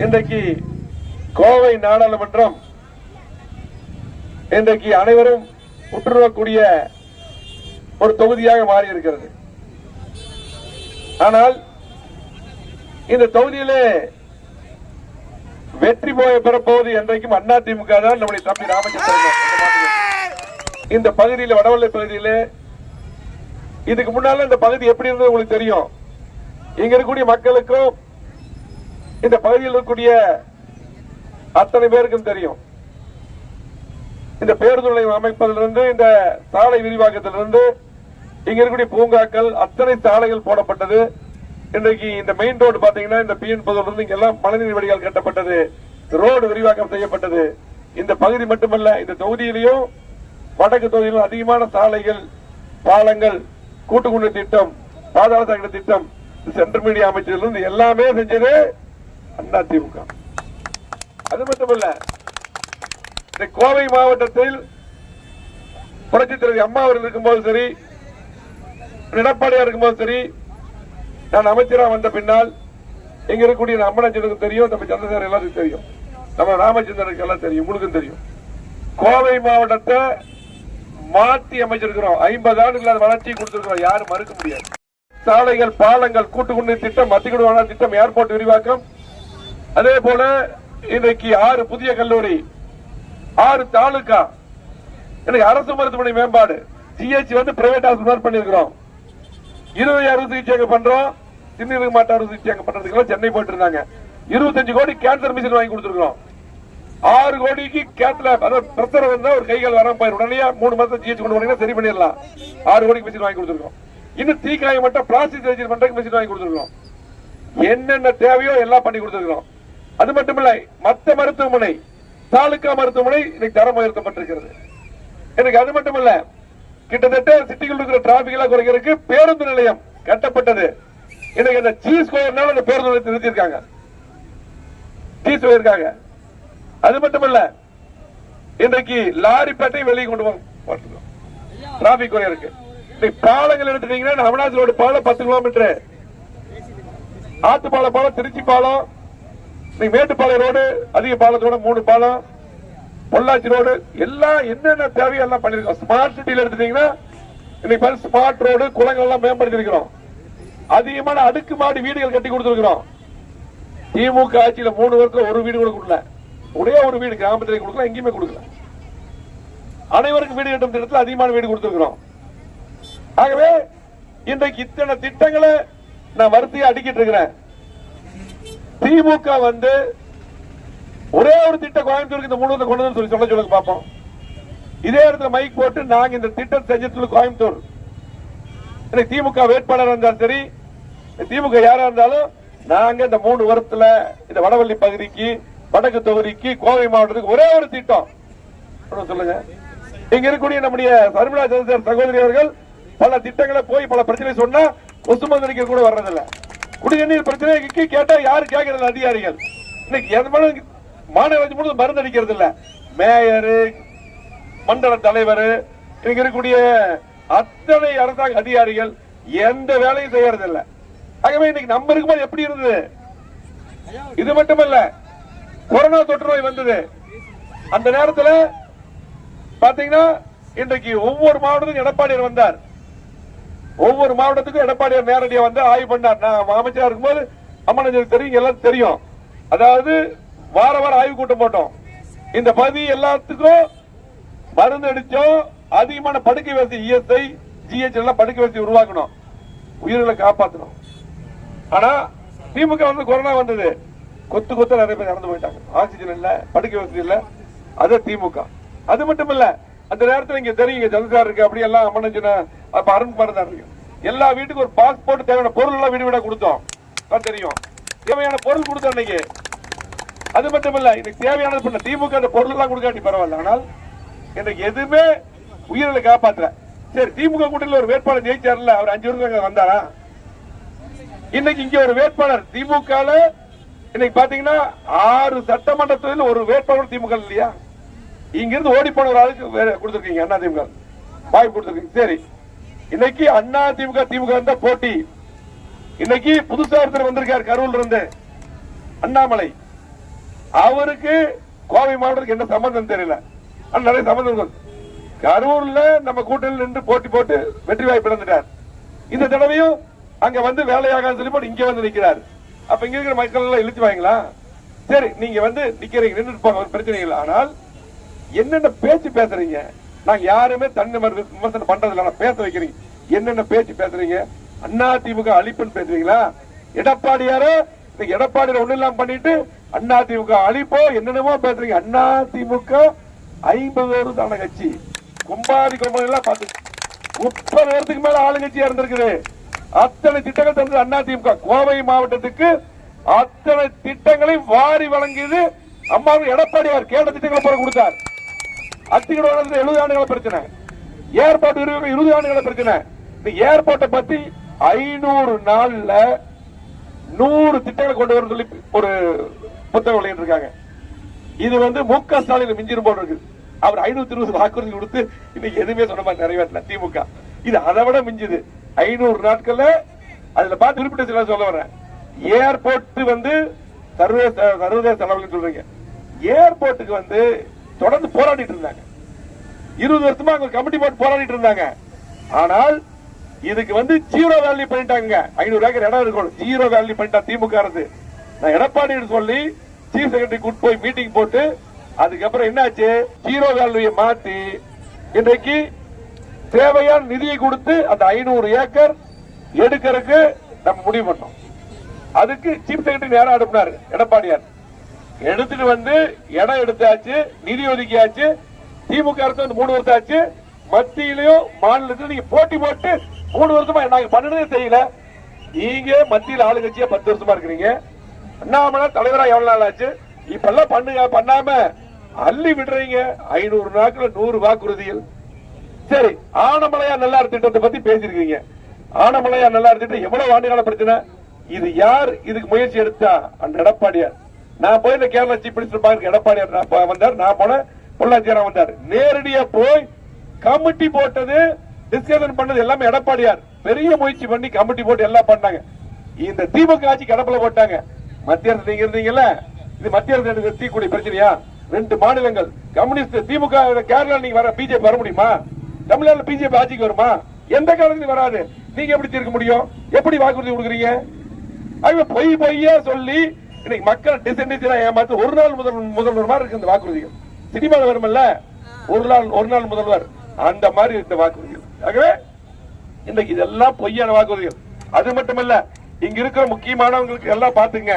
இன்றைக்கு கோவை நாடாளுமன்றம் இன்றைக்கு அனைவரும் உற்றுணரக்கூடிய ஒரு தொகுதியாக மாறி இருக்கிறது ஆனால் இந்த தொகுதியிலே வெற்றி போய பெறப்போவது என்றைக்கும் அண்ணா திமுக தான் நம்முடைய தம்பி ராமச்சந்திரன் இந்த பகுதியில் வடவள்ளை பகுதியிலே இதுக்கு முன்னால இந்த பகுதி எப்படி இருந்தது உங்களுக்கு தெரியும்? இங்க இருக்கக்கூடிய மக்களுக்கும் இந்த பகுதியில் இருக்கக்கூடிய அத்தனை பேருக்கும் தெரியும். இந்த பேருந்து நிலையம் அமைப்பதிலிருந்து இந்த சாலை விரிவாக்கத்திலிருந்து இங்க இருக்கக்கூடிய பூங்காக்கள் அத்தனை சாலைகள் போடப்பட்டது. இன்றைக்கு இந்த மெயின் ரோடு பாத்தீங்கன்னா இந்த பிஎன் இருந்து இங்க எல்லாம் மழைநீர் வடிகால் கட்டப்பட்டது. ரோடு விரிவாக்கம் செய்யப்பட்டது. இந்த பகுதி மட்டுமல்ல இந்த தொகுதியிலையும் வடக்கு தொகுதியிலும் அதிகமான சாலைகள் பாலங்கள் கூட்டுக்குண்டு திட்டம் பாதாள சாக்கடை திட்டம் சென்ட்ரல் மீடியா அமைச்சரிலிருந்து எல்லாமே செஞ்சது அண்ணா திமுக அது மட்டுமல்ல இந்த கோவை மாவட்டத்தில் புரட்சி தலைவி அம்மா அவர்கள் இருக்கும்போது சரி எடப்பாடியா இருக்கும்போது சரி நான் அமைச்சரா வந்த பின்னால் எங்க இருக்கக்கூடிய நம்ம தெரியும் நம்ம சந்திரசேகர் எல்லாத்துக்கும் தெரியும். நம்ம ராமச்சந்திரனுக்கு எல்லாம் தெரியும் உங்களுக்கும் தெரியும். கோவை மாவட்டத்தை மாற்றி அமைச்சிருக்கிறோம். ஐம்பது ஆண்டுகள் வளர்ச்சி கொடுத்திருக்கிறோம். யாரும் மறுக்க முடியாது. சாலைகள் பாலங்கள் கூட்டு திட்டம் மத்திய குடிநீர் திட்டம் ஏர்போர்ட் விரிவாக்கம் அதே போல இன்றைக்கு ஆறு புதிய கல்லூரி ஆறு தாலுகா எனக்கு அரசு மருத்துவமனை மேம்பாடு ஜிஹெச் வந்து பிரைவேட் ஹாஸ்பிட்டல் பண்ணிருக்கிறோம் இருபது அறுவை சிகிச்சை பண்றோம். சின்ன மாற்று அறுவை சிகிச்சை பண்றதுக்கு சென்னை போயிட்டு இருந்தாங்க இருபத்தஞ்சு கோடி கேன்சர் மிஷின் வாங்கி கொடுத்துருக்கோம் ஆறு கோடிக்கு கேத்ல பிரச்சனை வந்தா ஒரு கைகள் வர போயிடும். உடனே மூணு மாசம் ஜிஹெச் கொண்டு போனீங்கன்னா சரி பண்ணிடலாம். ஆறு கோடிக்கு மிஷின் வாங்கி கொடுத்துருக்கோம் இன்னும் தீக்காயம் மட்டும் பிளாஸ்டிக் சர்ஜரி பண்றதுக்கு மிஷின் வாங்கி கொடுத்துருக்கோம் என்னென்ன தேவையோ எல்லாம் பண்ணி கொடுத்துருக்கோம் அது மட்டுமில்லை மத்த மருத்துவமனை தாலுகா மருத்துவமனை இன்னைக்கு தரம் உயர்த்தப்பட்டிருக்கிறது. எனக்கு அது மட்டுமல்ல கிட்டத்தட்ட சிட்டிகள் இருக்கிற டிராபிக் எல்லாம் குறைக்கிறதுக்கு பேருந்து நிலையம் கட்டப்பட்டது. இன்னைக்கு அந்த சீஸ் ஸ்கொயர்னால அந்த பேருந்து நிலையத்தை நிறுத்தியிருக்காங்க. சீஸ் இருக்காங்க. அது மட்டுமல்ல இன்றைக்கு லாரி பேட்டை வெளியே கொண்டு போங்க டிராபிக் குறைய இருக்கு. இன்னைக்கு பாலங்கள் எடுத்துட்டீங்கன்னா அவினாசி ரோடு பாலம் பத்து கிலோமீட்டர் ஆத்துப்பாலம் பாலம் திருச்சி பாலம் இன்னைக்கு மேட்டுப்பாளையம் ரோடு அதிக பாலத்தோட மூணு பாலம் பொள்ளாச்சி ரோடு எல்லாம் என்னென்ன தேவையோ எல்லாம் பண்ணிருக்கோம். ஸ்மார்ட் சிட்டியில் எடுத்துட்டீங்கன்னா இன்னைக்கு பாரு ஸ்மார்ட் ரோடு குளங்கள் எல்லாம் மேம்படுத்திருக்கிறோம் அதிகமான அடுக்குமாடி வீடுகள் கட்டி கொடுத்துருக்கிறோம். திமுக ஆட்சியில மூணு வருஷத்துல ஒரு வீடு கூட கொடுக்கல. ஒரே ஒரு வீடு கிராமத்தில் கொடுக்கல எங்கேயுமே கொடுக்கல. அனைவருக்கும் வீடு கட்டும் திட்டத்தில் அதிகமான வீடு கொடுத்துருக்கிறோம். ஆகவே இன்றைக்கு இத்தனை திட்டங்களை நான் வரிசையா அடிக்கிட்டு இருக்கிறேன். திமுக வந்து ஒரே ஒரு திட்டம் கோயம்புத்தூருக்கு இந்த மூணு கொண்டு வந்து சொல்லி சொல்ல சொல்லுங்க பார்ப்போம். இதே இடத்துல மைக் போட்டு நாங்க இந்த திட்டம் செஞ்சது கோயம்புத்தூர். எனக்கு திமுக வேட்பாளர் இருந்தாலும் சரி திமுக யாரா இருந்தாலும் நாங்க இந்த மூணு வருஷத்துல இந்த வடவள்ளி பகுதிக்கு வடக்கு தொகுதிக்கு கோவை மாவட்டத்துக்கு ஒரே ஒரு திட்டம். சொல்லுங்க, இங்க இருக்கக்கூடிய நம்முடைய சர்மிளா சகோதரி அவர்கள் பல திட்டங்களை போய் பல பிரச்சனை சொன்னா கொசுமந்து அடிக்க கூட வர்றதில்லை. குடிநீர் பிரச்சனைக்கு கேட்டா யாரு கேட்கறது அதிகாரிகள். இன்னைக்கு எது மாநகராட்சி முழுவதும் மருந்து அடிக்கிறது இல்ல. மேயரு மண்டல தலைவர் இங்க இருக்கக்கூடிய அத்தனை அரசாங்க அதிகாரிகள் எந்த வேலையும் செய்யறது இல்ல. ஆகவே இன்னைக்கு நம்ம இருக்கும்போது எப்படி இருந்தது? இது மட்டுமல்ல கொரோனா தொற்று நோய் வந்தது. அந்த நேரத்தில் பாத்தீங்கன்னா இன்றைக்கு ஒவ்வொரு மாவட்டத்திலும் எடப்பாடியார் வந்தார். ஒவ்வொரு மாவட்டத்துக்கும் எடப்பாடியார் நேரடியாக வந்து ஆய்வு பண்ணார். நான் அமைச்சரா இருக்கும்போது அம்மன் தெரியும் எல்லாம் தெரியும். அதாவது வார வாரம் ஆய்வு கூட்டம் போட்டோம். இந்த பகுதி எல்லாத்துக்கும் மருந்து அடிச்சோம் அதிகமான படுக்கை வசதி இஎஸ்ஐ ஜிஹெச் எல்லாம் படுக்கை வசதி உருவாக்கணும். உயிர்களை காப்பாற்றணும் ஆனா திமுக வந்து கொரோனா வந்தது. கொத்து கொத்து நிறைய பேர் இறந்து போயிட்டாங்க. ஆக்சிஜன் இல்ல படுக்கை வசதி இல்ல. அது திமுக. அது மட்டும் இல்ல அந்த நேரத்தில் இங்க தெரியும் இங்க ஜனசார் இருக்கு அப்படி எல்லாம் அம்மன் அப்ப அருண்குமார் தான் இருக்கு. எல்லா வீட்டுக்கும் ஒரு பாஸ்போர்ட் தேவையான பொருள் எல்லாம் வீடு வீடா கொடுத்தோம். அதான் தெரியும். தேவையான பொருள் கொடுத்தோம் இன்னைக்கு. அது மட்டும் இல்ல இன்னைக்கு தேவையானது பண்ண திமுக அந்த பொருள் எல்லாம் கொடுக்காட்டி பரவாயில்ல. ஆனால் இன்னைக்கு எதுவுமே உயிர்களை காப்பாத்தல. சரி திமுக கூட்டத்தில் ஒரு வேட்பாளர் ஜெயிச்சார்ல அவர் அஞ்சு வருஷம் வந்தாரா? இன்னைக்கு இங்க ஒரு வேட்பாளர் திமுக இன்னைக்கு பாத்தீங்கன்னா ஆறு சட்டமன்ற தொகுதியில் ஒரு வேட்பாளர் திமுக இல்லையா? இங்கிருந்து ஓடி போன ஒரு ஆளுக்கு கொடுத்துருக்கீங்க அண்ணா திமுக. வாய்ப்பு கொடுத்துருக்கீங்க. சரி. இன்னைக்கு அண்ணா திமுக திமுக இருந்த போட்டி. இன்னைக்கு புதுசா ஒருத்தர் வந்திருக்கார் கரூர்ல இருந்து அண்ணாமலை. அவருக்கு கோவை மாவட்டத்துக்கு என்ன சம்பந்தம் தெரியல. நிறைய சம்பந்தம் கரூர்ல நம்ம கூட்டணி நின்று போட்டி போட்டு வெற்றி வாய்ப்பு இழந்துட்டார். இந்த தடவையும் அங்க வந்து வேலையாக சொல்லி போட்டு இங்க வந்து நிக்கிறார். அப்ப இங்க இருக்கிற மக்கள் எல்லாம் இழுத்து வாங்களா? சரி நீங்க வந்து நிக்கிறீங்க நின்றுட்டு போங்க ஒரு பிரச்சனை இல்லை. ஆனால் என்னென்ன பேச்சு பேசுறீங்க? நாங்க யாருமே தன்னை விமர்சனம் பண்றது இல்ல பேச வைக்கிறீங்க என்னென்ன பேச்சு பேசுறீங்க? அண்ணா திமுக அழிப்புன்னு பேசுறீங்களா? எடப்பாடியார இன்னைக்கு எடப்பாடியார் ஒண்ணு இல்லாம பண்ணிட்டு அண்ணா திமுக அழிப்போ என்னென்னமோ பேசுறீங்க. அண்ணா திமுக ஐம்பது வருதான கட்சி. கும்பாதி கும்பல் எல்லாம் பார்த்து முப்பது வருஷத்துக்கு மேல ஆளுங்கட்சியா இருந்திருக்குது. அத்தனை திட்டங்கள் தந்தது அண்ணா திமுக. கோவை மாவட்டத்துக்கு அத்தனை திட்டங்களை வாரி வழங்கியது அம்மாவும் எடப்பாடியார். கேட்ட திட்டங்களை போல கொடுத்தார். அத்திகட எழுபது ஆண்டுகள பிரச்சனை. ஏர்போர்ட் இருபது இருபது ஆண்டுகள பிரச்சனை. இந்த ஏர்போர்ட்டை பத்தி ஐநூறு நாள்ல நூறு திட்டங்களை கொண்டு வர சொல்லி ஒரு புத்தகம் வெளியிட்டிருக்காங்க. இது வந்து மு க ஸ்டாலின் மிஞ்சிரும் போல் இருக்கு. அவர் ஐநூத்தி இருபது வாக்குறுதி கொடுத்து இன்னைக்கு எதுவுமே சொன்ன மாதிரி நிறைவேற்றல திமுக. இது அதை விட மிஞ்சுது. ஐநூறு நாட்கள்ல அதுல பார்த்து குறிப்பிட்ட சில சொல்ல வரேன் ஏர்போர்ட் வந்து சர்வதேச சர்வதேச அளவில் சொல்றீங்க. ஏர்போர்ட்டுக்கு வந்து தொடர்ந்து போராடிட்டு இருந்தாங்க. இருபது வருஷமா அவங்க கமிட்டி போட்டு போராடிட்டு இருந்தாங்க. ஆனால் இதுக்கு வந்து ஜீரோ வேல்யூ பண்ணிட்டாங்க ஐநூறு ஏக்கர் இடம் இருக்கும். ஜீரோ வேல்யூ பண்ணிட்டா திமுக அரசு. நான் எடப்பாடி சொல்லி சீஃப் செக்ரட்டரி கூட்டு போய் மீட்டிங் போட்டு அதுக்கப்புறம் என்னாச்சு? ஜீரோ வேல்யூ மாத்தி இன்றைக்கு தேவையான நிதியை கொடுத்து அந்த ஐநூறு ஏக்கர் எடுக்கிறதுக்கு நம்ம முடிவு பண்ணோம். அதுக்கு சீஃப் செக்ரட்டரி நேரம் அனுப்பினார் எடப்பாடியார். எடுத்துட்டு வந்து இடம் எடுத்தாச்சு நிதி ஒதுக்கியாச்சு திமுக அரசு வந்து மூணு வருஷம் ஆச்சு மத்தியிலையும் மாநிலத்திலும் நீங்க போட்டி போட்டு மூணு வருஷமா நாங்க பண்ணதே செய்யல. நீங்க மத்தியில் ஆளுங்கட்சியா பத்து வருஷமா இருக்கிறீங்க. அண்ணாமலை தலைவரா எவ்வளவு நாள் ஆச்சு? இப்ப எல்லாம் பண்ணுங்க பண்ணாம அள்ளி விடுறீங்க. ஐநூறு நாட்கள் நூறு வாக்குறுதிகள். சரி ஆனமலையா நல்லா திட்டத்தை பத்தி பேசிருக்கீங்க ஆனமலையா நல்லா திட்டம் எவ்வளவு ஆண்டுகால பிரச்சனை? இது யார் இதுக்கு முயற்சி எடுத்தா? அந்த எடப்பாடியார். நான் போய் இந்த கேரளா சீஃப் மினிஸ்டர் பாருங்க எடப்பாடியார் நான் வந்தார். நான் போன பொள்ளாச்சியாரா வந்தார். நேரடியா போய் கமிட்டி போட்டது டிஸ்கஷன் பண்ணது எல்லாமே எடப்பாடியார். பெரிய முயற்சி பண்ணி கமிட்டி போட்டு எல்லாம் பண்ணாங்க. இந்த திமுக ஆட்சி கடப்புல போட்டாங்க. மத்திய அரசு நீங்க இருந்தீங்கல்ல? இது மத்திய அரசு எடுக்கிற பிரச்சனையா? ரெண்டு மாநிலங்கள். கம்யூனிஸ்ட் திமுக கேரளா நீங்க வர பிஜேபி வர முடியுமா? தமிழ்நாட்டுல பிஜேபி ஆட்சிக்கு வருமா? எந்த காலத்துலயும் வராது. நீங்க எப்படி தீர்க்க முடியும்? எப்படி வாக்குறுதி கொடுக்குறீங்க? பொய் பொய்யா சொல்லி இன்னைக்கு மக்கள் டிசன்டிசனா ஏமாத்து ஒரு நாள் முதல் முதல்வர் மாதிரி இருக்கு இந்த வாக்குறுதிகள். சினிமாவில் வருமல்ல ஒரு நாள் ஒரு நாள் முதல்வர். அந்த மாதிரி இந்த வாக்குறுதிகள். ஆகவே இன்னைக்கு இதெல்லாம் பொய்யான வாக்குறுதிகள். அது மட்டுமல்ல இங்க இருக்கிற முக்கியமானவங்களுக்கு எல்லாம் பாத்துங்க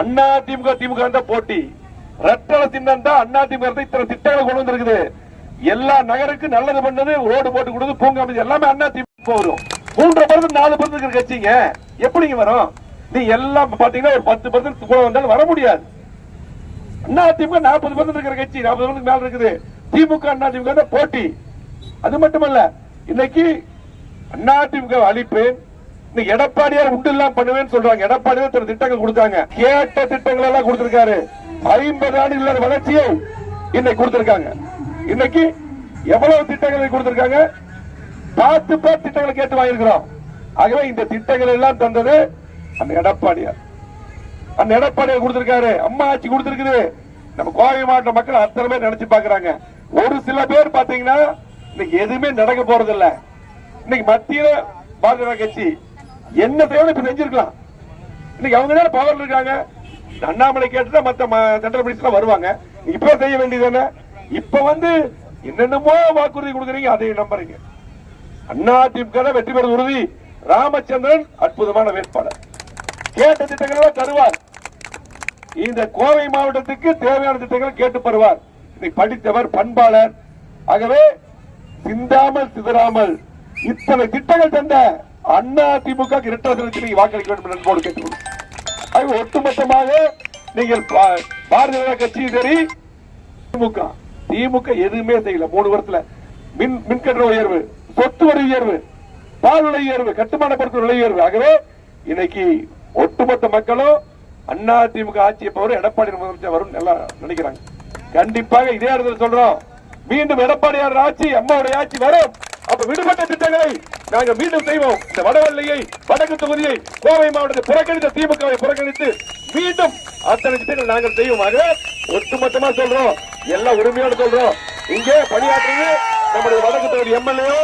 அண்ணா திமுக திமுக தான் போட்டி. ரத்தன சின்னம் தான் அண்ணா திமுக தான் இத்தனை திட்டங்களை கொண்டு வந்திருக்குது. எல்லா நகருக்கு நல்லது பண்ணது ரோடு போட்டு கொடுத்து பூங்கா எல்லாமே அண்ணா திமுக வரும். மூன்றரை பர்சன்ட் நாலு பர்சன்ட் இருக்கிற கட்சிங்க. எப்படிங்க வரும்? நீ எல்லாம் பாத்தீங்கன்னா ஒரு பத்து பர்சன்ட் கூட வந்தாலும் வர முடியாது. அண்ணா திமுக நாற்பது பர்சன்ட் இருக்கிற கட்சி நாற்பது பர்சன்ட் மேல இருக்குது. திமுக அண்ணா திமுக தான் போட்டி. அது மட்டுமல்ல இன்னைக்கு அண்ணா திமுக அழிப்பு இன்னைக்கு எடப்பாடியார் உண்டு எல்லாம் பண்ணுவேன்னு சொல்றாங்க. எடப்பாடியார் சில திட்டங்கள் கொடுத்தாங்க. கேட்ட திட்டங்கள் எல்லாம் கொடுத்திருக்காரு. ஐம்பது ஆண்டுகள் வளர்ச்சியை இன்னைக்கு கொடுத்திருக்காங்க. இன்னைக்கு எவ்வளவு திட்டங்களை கொடுத்திருக்காங்க? பார்த்து பார்த்து திட்டங்களை கேட்டு வாங்கியிருக்கிறோம். ஆகவே இந்த திட்டங்கள் எல்லாம் தந்தது அந்த எடப்பாடியார். அந்த எடப்பாடியார் கொடுத்திருக்காரு. அம்மா ஆட்சி கொடுத்திருக்குது. நம்ம கோவை மாவட்ட மக்கள் அத்தனை பேர் நினைச்சு பாக்குறாங்க ஒரு சில பேர் பாத்தீங்கன்னா இன்னைக்கு எதுவுமே நடக்க போறது இல்ல இன்னைக்கு மத்தியில பாரதிய ஜனதா கட்சி என்ன தேவை இப்ப செஞ்சிருக்கலாம். இன்னைக்கு அவங்க தான் பவர் இருக்காங்க? அண்ணாமலை கேட்டுதான் மத்த சென்ட்ரல் மினிஸ்டர் வருவாங்க. இப்ப செய்ய வேண்டியது என்ன? இப்ப வந்து என்னென்னமோ வாக்குறுதி கொடுக்குறீங்க அதையும் நம்புறீங்க. அண்ணா திமுக வெற்றி பெறுவது உறுதி. ராமச்சந்திரன் அற்புதமான வேட்பாளர். கேட்ட திட்டங்களை தருவார். இந்த கோவை மாவட்டத்துக்கு தேவையான திட்டங்களை கேட்டு பெறுவார். படித்தவர் பண்பாளர். ஆகவே சிந்தாமல் சிதறாமல் இத்தனை திட்டங்கள் தந்த அண்ணா திமுக இரட்டை வாக்களிக்க வேண்டும் என்று கேட்டுக்கொள்ளும் ஒட்டுமொத்தமாக நீங்கள் பா- பாரதிய ஜனதா கட்சியும் சரி திமுக. திமுக எதுவுமே செய்யல. மூணு வருஷத்துல மின் மின்கட்டண உயர்வு சொத்து வரி உயர்வு பால் விலை உயர்வு கட்டுமான பொருட்கள் விலை உயர்வு. ஆகவே இன்னைக்கு ஒட்டுமொத்த மக்களும் அண்ணா திமுக ஆட்சியை போற எடப்பாடி முதலமைச்சர் வரும் எல்லாம் நினைக்கிறாங்க. கண்டிப்பாக இதே இடத்துல சொல்றோம். மீண்டும் எடப்பாடியார் ஆட்சி அம்மாவுடைய ஆட்சி வரும். அப்ப விடுபட்ட திட்டங்களை நாங்கள் மீண்டும் செய்வோம். இந்த வடவள்ளியை வடக்கு தொகுதியை கோவை மாவட்டத்தை புறக்கணித்த திமுகவை புறக்கணித்து மீண்டும் அத்தனை திட்டங்கள் நாங்கள் செய்வோமாக ஒட்டுமொத்தமா சொல்றோம். எல்லாம் உரிமையோடு சொல்றோம். இங்கே பணியாற்றுவது நம்முடைய வடக்கு தொகுதி எம்எல்ஏ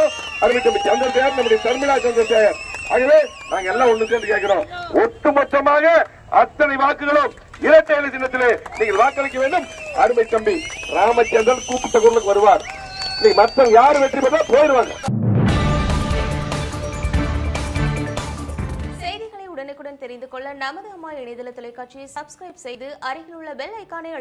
அறிவித்த சந்திரசேகர் நம்முடைய சர்மிளா சந்திரசேகர். ஆகவே நாங்க எல்லாம் ஒண்ணு சேர்ந்து கேட்கிறோம். ஒட்டுமொத்தமாக அத்தனை வாக்குகளும் இரட்டை இலை சின்னத்திலே நீங்கள் வாக்களிக்க வேண்டும். அருமை தம்பி ராமச்சந்திரன் கூப்பிட்ட குரலுக்கு வருவார். நீ மற்ற யார் வெற்றி பெற்றா போயிடுவாங்க. உடனுக்குடன் தெரிந்து கொள்ள நமது அம்மா இணையதள தொலைக்காட்சியை சப்ஸ்கிரைப் செய்து அருகில் உள்ள பெல் ஐக்கானை